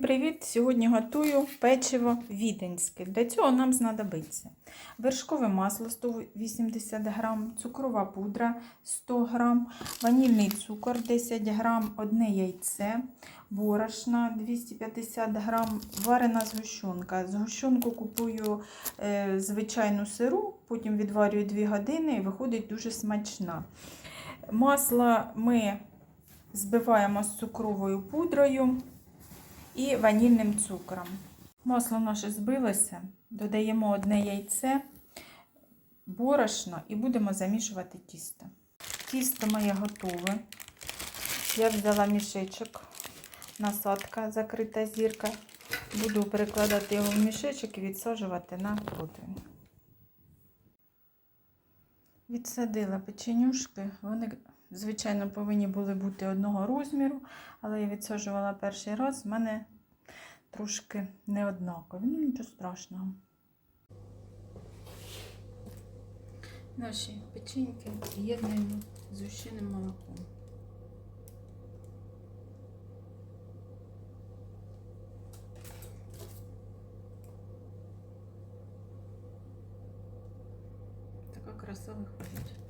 Всім привіт! Сьогодні готую печиво віденське. Для цього нам знадобиться вершкове масло 180 г, цукрова пудра 100 г, ванільний цукор 10 г, одне яйце, борошна 250 г, варена згущенка. Згущенку купую е, звичайну сиру, потім відварюю 2 години і виходить дуже смачна. Масло ми збиваємо з цукровою пудрою і ванільним цукром. Масло наше збилося, додаємо одне яйце, борошно і будемо замішувати тісто. Тісто моє готове. Я взяла мішечок, насадка, закрита зірка. Буду перекладати його в мішечок і відсаджувати на противень. Відсадила печенюшки. Вони, звичайно, повинні були бути одного розміру, але я відсаджувала перший раз, в мене трошки неоднакові. Ну, нічого страшного. Наші печеньки з'єднуємо з згущеним молоком. Така краса виходить.